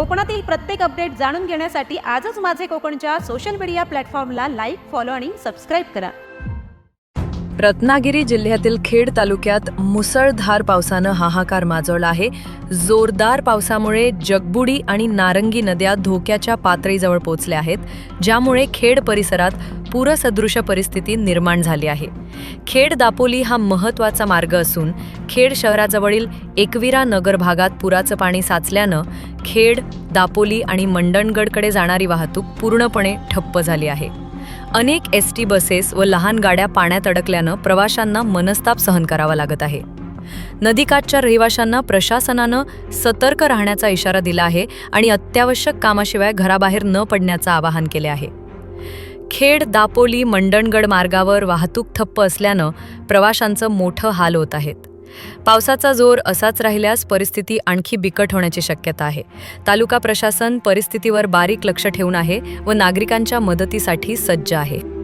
कोकणातील प्रत्येक अपडेट जाणून घेण्यासाठी आजच माझे कोकणच्या सोशल मीडिया प्लॅटफॉर्मला लाईक फॉलो आणि सबस्क्राईब करा. रत्नागिरी जिल्ह्यातील खेड तालुक्यात मुसळधार पावसानं हाहाकार माजवला आहे. जोरदार पावसामुळे जगबुडी आणि नारंगी नद्या धोक्याच्या पातळीजवळ पोहोचल्या आहेत ज्यामुळे खेड परिसरात पूरसदृश परिस्थिती निर्माण झाली आहे. खेड दापोली हा महत्त्वाचा मार्ग असून खेड शहराजवळील एकविरा नगर भागात पुराचं पाणी साचल्यानं खेड दापोली आणि मंडणगडकडे जाणारी वाहतूक पूर्णपणे ठप्प झाली आहे. अनेक एस टी बसेस व लहान गाड्या पाण्यात अडकल्यानं प्रवाशांना मनस्ताप सहन करावा लागत आहे. नदीकाठच्या रहिवाशांना प्रशासनानं सतर्क राहण्याचा इशारा दिला आहे आणि अत्यावश्यक कामाशिवाय घराबाहेर न पडण्याचं आवाहन केले आहे. खेड दापोली मंडणगड मार्गावर वाहतूक ठप्प असल्यानं प्रवाशांचं मोठं हाल होत आहेत. पावसाचा जोर असाच राहिल्यास परिस्थिती आणखी बिकट होण्याची शक्यता आहे. तालुका प्रशासन परिस्थितीवर बारीक लक्ष ठेवून आहे व नागरिकांच्या मदतीसाठी सज्ज आहे.